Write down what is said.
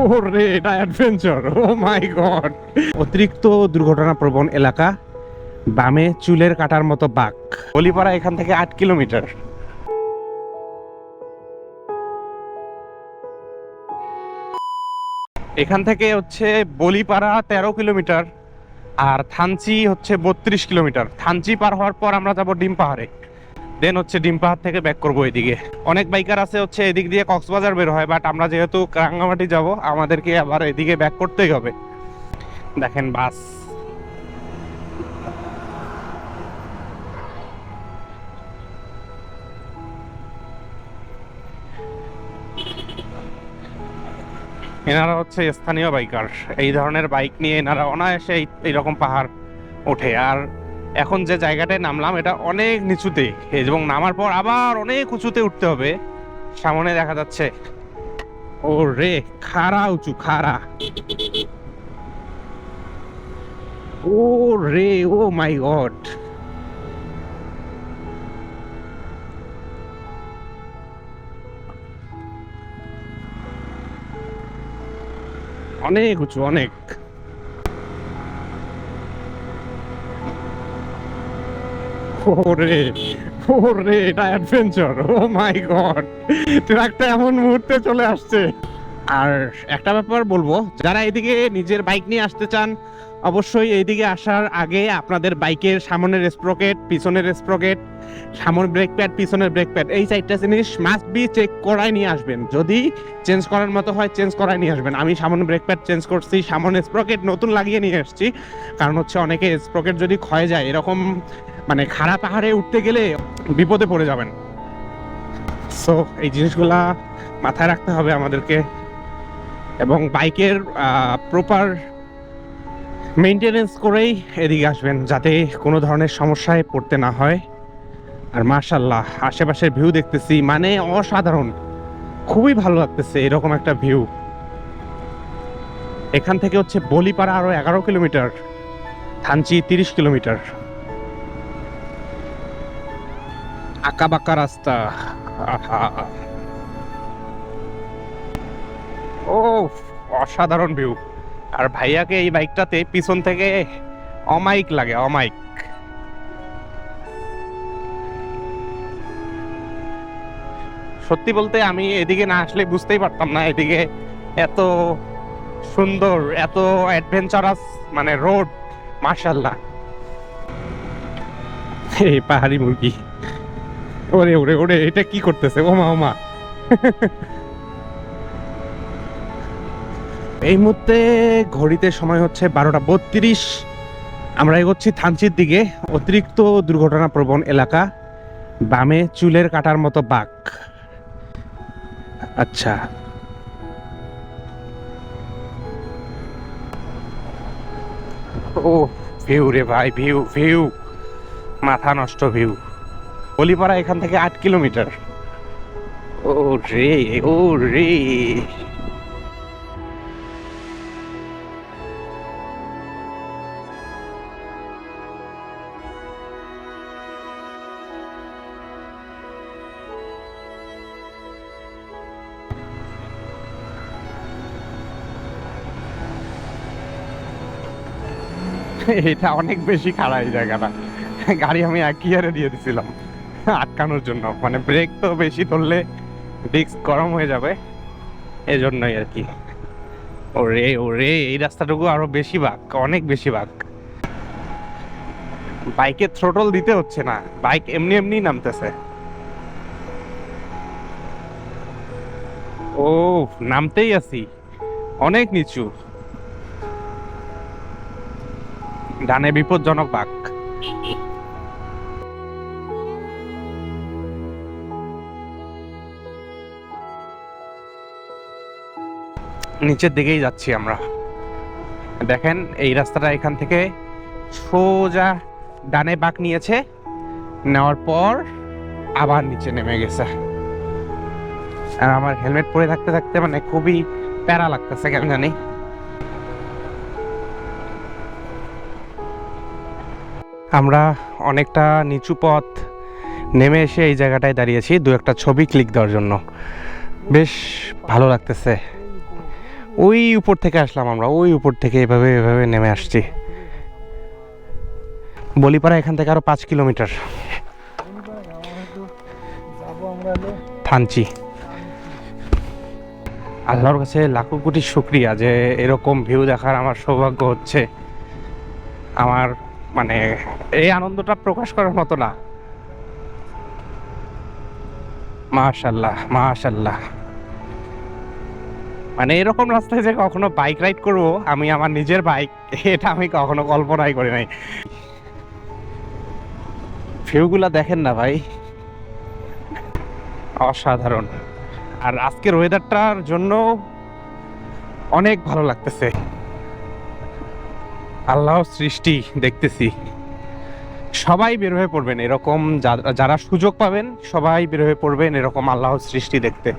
ওরে, এটা অ্যাডভেঞ্চার ও মাই গড অতিরিক্ত দুর্ঘটনা প্রবণ এলাকা, বামে চুলের কাটার মতো বাঘ। বলিপাড়া এখান থেকে আট কিলোমিটার। এখান থেকে হচ্ছে বলিপাড়া তেরো কিলোমিটার আর থানচি হচ্ছে বত্রিশ কিলোমিটার। থানচি পার হওয়ার পর আমরা যাব ডিম পাহাড়ে। দেন হচ্ছে ডিম পাহাড় থেকে ব্যাক করব এদিকে অনেক বাইকার আছে হচ্ছে এদিক দিয়ে কক্সবাজার বের হয় বাট আমরা যেহেতু রাঙ্গামাটি যাব, আমাদেরকে আবার এদিকে ব্যাক করতেই হবে। দেখেন বাস। এনারা হচ্ছে স্থানীয় বাইকার এই ধরনের বাইক নিয়ে এনারা অনায়াসে এইরকম পাহাড় ওঠে। আর এখন যে জায়গাটায় নামলাম, এটা অনেক নিচুতে। এবং নামার পর আবার অনেক উঁচুতে উঠতে হবে। সামনে দেখা যাচ্ছে ও রে খাড়া উঁচু, খাড়া। ও রে ও মাই গড। অনেক উঁচু, অনেক। ওরে ওরে, এটা অ্যাডভেঞ্চার ও মাই গড ট্রাকটা এমন মুহূর্তে চলে আসছে। আর একটা ব্যাপার বলব, যারা এদিকে নিজের বাইক নিয়ে আসতে চান, অবশ্যই এইদিকে আসার আগে আপনাদের বাইকের সামনের স্প্রকেট পিছনের স্প্রকেট সামনের ব্রেক প্যাড পিছনের ব্রেক প্যাড এই চারটা জিনিস মাস্ট বি চেক করাই নিয়ে আসবেন। যদি চেঞ্জ করার মতো হয় চেঞ্জ করাই নিয়ে আসবেন। আমি সামনে ব্রেক প্যাড চেঞ্জ করছি সামনে স্প্রকেট নতুন লাগিয়ে নিয়ে আসছি কারণ হচ্ছে অনেকে স্প্রকেট যদি ক্ষয় যায়, এরকম মানে খারাপ পাহাড়ে উঠতে গেলে বিপদে পড়ে যাবেন। সো এই জিনিসগুলা মাথায় রাখতে হবে আমাদেরকে। এবং বাইকের প্রপার মেনটেনেন্স করেই এদিকে আসবেন, যাতে কোনো ধরনের সমস্যায় পড়তে না হয়। আর মার্শাল্লাহ আশেপাশের ভিউ দেখতেছি মানে অসাধারণ। খুবই ভালো লাগতেছে এরকম একটা ভিউ এখান থেকে হচ্ছে বলিপাড়া আরও এগারো কিলোমিটার, থানচি তিরিশ কিলোমিটার। আঁকা বাঁকা রাস্তা ও অসাধারণ ভিউ আর ভাইয়াকে এই বাইকটাতে পিছন থেকে অমাইক লাগে অমাইক সত্যি বলতে আমি এদিকে না আসলে বুঝতেই পারতাম না, এদিকে এত সুন্দর, এত অ্যাডভেঞ্চারাস মানে রোড মার্শাল্লাহ এই পাহাড়ি মুরগি। ওরে ওরে ওরে, এটা কি করতেছে? ওমা ওমা। এই মুহূর্তে ঘড়িতে সময় হচ্ছে বারোটা বত্রিশ। আমরা এগোচ্ছি থানচির দিকে, অতিরিক্ত দুর্ঘটনা প্রবণ এলাকা, বামে চুলের কাটার মতো বাঘ। আচ্ছা। ও, ভিউ রে ভাই, ভিউ ভিউ। মাথা নষ্ট, ভিউ। বলিপাড়া এখান থেকে আট কিলোমিটার। ও রে ও রে। এটা অনেক বেশি খারাপ এই জায়গাটা। গাড়ি আমি এক গিয়ারে দিয়ে দিছিলাম। আটকানোর জন্য। মানে ব্রেক তো বেশি ধরলে ডিস্ক গরম হয়ে যাবে। এজন্যই আর কি। ওরে ওরে, এই রাস্তাটুকু আরও বেশি বাঁক, অনেক বেশি বাঁক। বাইকে থ্রোটল দিতে হচ্ছে না, বাইক এমনি এমনি নামতেছে। ও নামতেই আছি। অনেক নিচু। ডানে বিপজ্জনক বাঘ নিচের দিকেই যাচ্ছি আমরা। দেখেন, এই রাস্তাটা এখান থেকে সোজা ডানে বাঁক নিয়েছে। নেওয়ার পর আবার নিচে নেমে গেছে। আর আমার হেলমেট পরে থাকতে থাকতে মানে খুবই প্যারা লাগতেছে, কেন জানি। আমরা অনেকটা নিচু পথ নেমে এসে এই জায়গাটায় দাঁড়িয়েছি। দু একটা ছবি ক্লিক দেওয়ার জন্য। বেশ ভালো লাগতেছে। ওই উপর থেকে আসলাম আমরা, ওই উপর থেকে এভাবে এভাবে নেমে আসছি। বলিপাড়া এখান থেকে আরও পাঁচ কিলোমিটার। থানচি। আল্লাহর কাছে লাখো কোটি শুক্রিয়া যে এরকম ভিউ দেখার আমার সৌভাগ্য হচ্ছে। আমার মানে এই আনন্দটা প্রকাশ করার মতো না। মাশাল্লাহ মাশাল্লাহ মানে এরকম রাস্তায় যে কখনো বাইক রাইড করব, আমি আমার নিজের বাইক এটা আমি কখনো কল্পনাই করি নাই। ভিউগুলা দেখেন না ভাই। অসাধারণ। আর আজকের ওয়েদারটার জন্য অনেক ভালো লাগতেছে। আল্লাহ সৃষ্টি দেখতেছি। সবাই বের হয়ে পড়বেন এরকম যারা সুযোগ পাবেন, সবাই বের হয়ে পড়বেন এরকম আল্লাহর সৃষ্টি দেখতে।